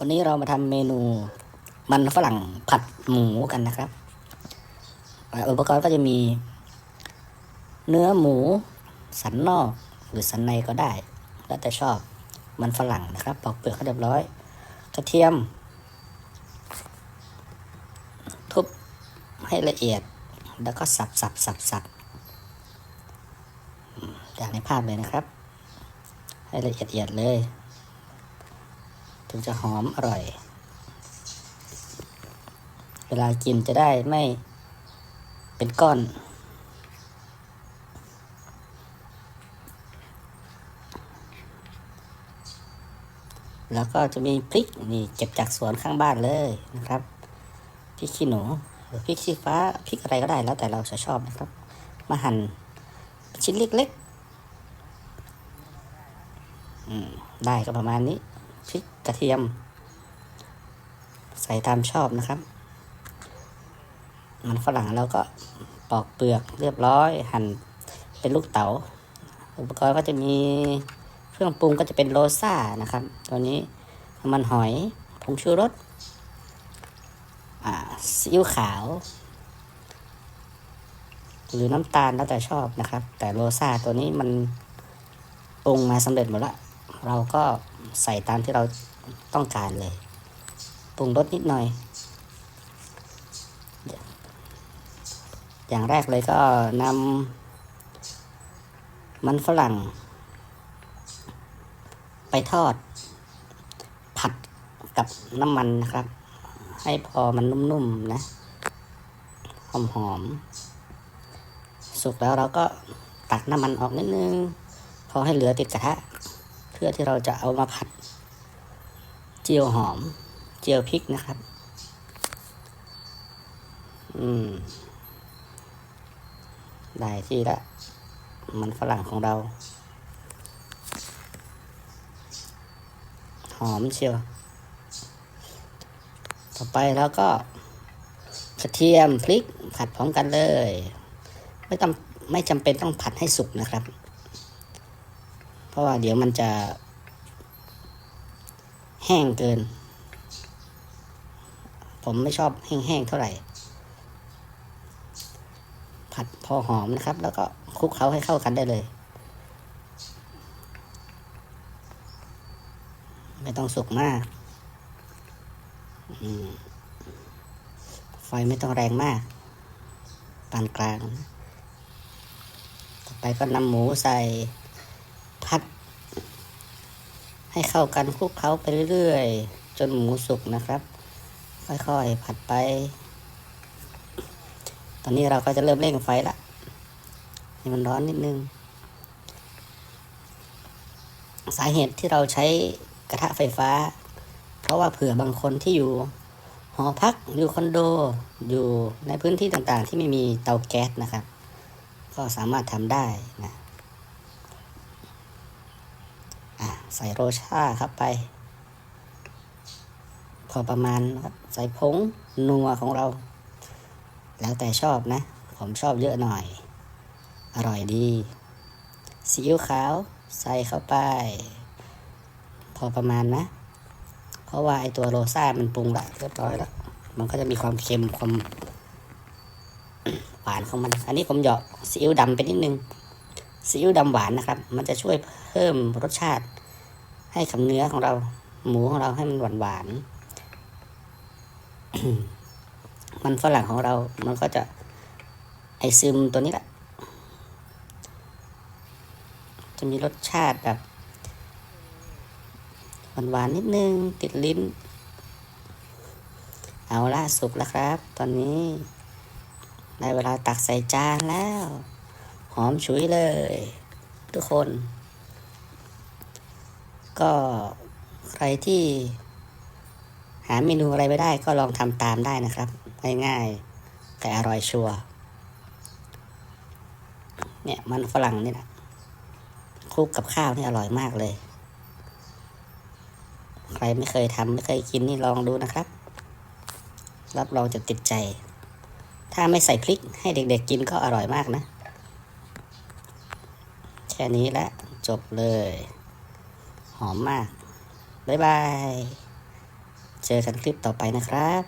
วันนี้เรามาทำเมนูมันฝรั่งผัดหมูกันนะครับอุปกรณ์ก็จะมี เนื้อหมู สันนอกหรือสันในก็ได้ แล้วแต่ชอบมันฝรั่งนะครับปอกเปลือกให้เรียบร้อย กระเทียม ทุบให้ละเอียด แล้วก็สับสับสับสับอืมอย่างในภาพเลยนะครับ ให้ละเอียดเอียดเลย ถึงจะหอมอร่อย เวลากินจะได้ไม่เป็นก้อน แล้วก็จะมีพริกนี่เก็บจากสวนข้างบ้านเลยนะครับพริกขี้หนูหรือพริกชี้ฟ้าพริกอะไรก็ได้แล้วแต่เราจะชอบนะครับ มาหั่นเป็นชิ้นเล็กๆได้ก็ประมาณนี้ พริกกระเทียม ใส่ตามชอบนะครับ มันฝรั่งเราก็ปอกเปลือกเรียบร้อย หั่นเป็นลูกเต๋าอุปกรณ์ก็จะมีเครื่องปรุงก็จะเป็นโรซ่านะครับ ตัวนี้มันหอยผงชูรสอ่าซีอิ๊วขาว หรือน้ำตาลแล้วแต่ชอบนะครับ แต่โรซ่าตัวนี้มันปรุงมาสำเร็จหมดละ เราก็ ใส่ตามที่เราต้องการเลย ปรุงรสนิดหน่อย อย่างแรกเลยก็นำมันฝรั่ง ไปทอด ผัดกับน้ำมันนะครับ ให้พอมันนุ่มๆนะ หอมๆ สุกแล้วเราก็ตักน้ำมันออกนิดนึงพอให้เหลือติดกระทะ พื่อที่เราจะเอามาผัด เจียวหอม เจียวพริกนะครับ อืม ได้ที่ละ มันฝรั่งของเรา หอมเชียว ต่อไปแล้วก็กระเทียมพริกผัดพร้อมกันเลย ไม่ต้องไม่จำเป็นต้องผัดให้สุกนะครับ ราะว่าเดี๋ยวมันจะแห้งเกิน ผมไม่ชอบแห้งๆเท่าไหร่ ผัดพอหอมนะครับ แล้วก็คลุกเคล้าให้เข้ากันได้เลย ไม่ต้องสุกมากไฟไม่ต้องแรงมากปานกลาง ต่อไปก็นำหมูใส่ ให้เข้ากันคลุกเคล้าไปเรื่อยๆ จนหมูสุกนะครับ ค่อยๆผัดไป ตอนนี้เราก็จะเริ่มเร่งไฟละให้มันร้อนนิดนึง สาเหตุที่เราใช้กระทะไฟฟ้า เพราะว่าเผื่อบางคนที่อยู่หอพักอยู่คอนโดอยู่ในพื้นที่ต่างๆ ที่ไม่มีเตาแก๊สนะครับ ก็สามารถทำได้นะอะ ใส่โรชาครับไป พอประมาณครับใส่ผงนัวของเรา แล้วแต่ชอบนะ ผมชอบเยอะหน่อย อร่อยดีซีอิ๊วขาวใส่เข้าไป พอประมาณนะ เพราะว่าไอตัวโรซ่ามันปรุงละเรียบร้อยแล้ว มันก็จะมีความเค็มความหวานของมัน อันนี้ผมเหยาะซีอิ๊วดำไปนิดนึงซีอิ๊วดำหวานนะครับ มันจะช่วยเพิ่มรสชาติ ให้กับเนื้อของเรา หมูของเราให้มันหวานหวานๆมันฝรั่งของเรา มันก็จะไอซึมตัวนี้แหละ จะมีรสชาติแบบหวานๆนิดนึง ติดลิ้น เอาละสุกแล้วครับ ตอนนี้ได้เวลาตักใส่จานแล้ว หอมฉุยเลย ทุกคน ก็ใครที่หาเมนูอะไรไม่ได้ก็ลองทำตามได้นะครับ ง่ายๆแต่อร่อยชัวร์เนี่ยมันฝรั่งนี่แหละคลุกกับข้าวนี่อร่อยมากเลย ใครไม่เคยทำไม่เคยกินนี่ลองดูนะครับ รับรองจะติดใจ ถ้าไม่ใส่พริกให้เด็กๆกินก็อร่อยมากนะ แค่นี้ละจบเลย หอมมาก บ๊ายบาย เจอกันคลิปต่อไปนะครับ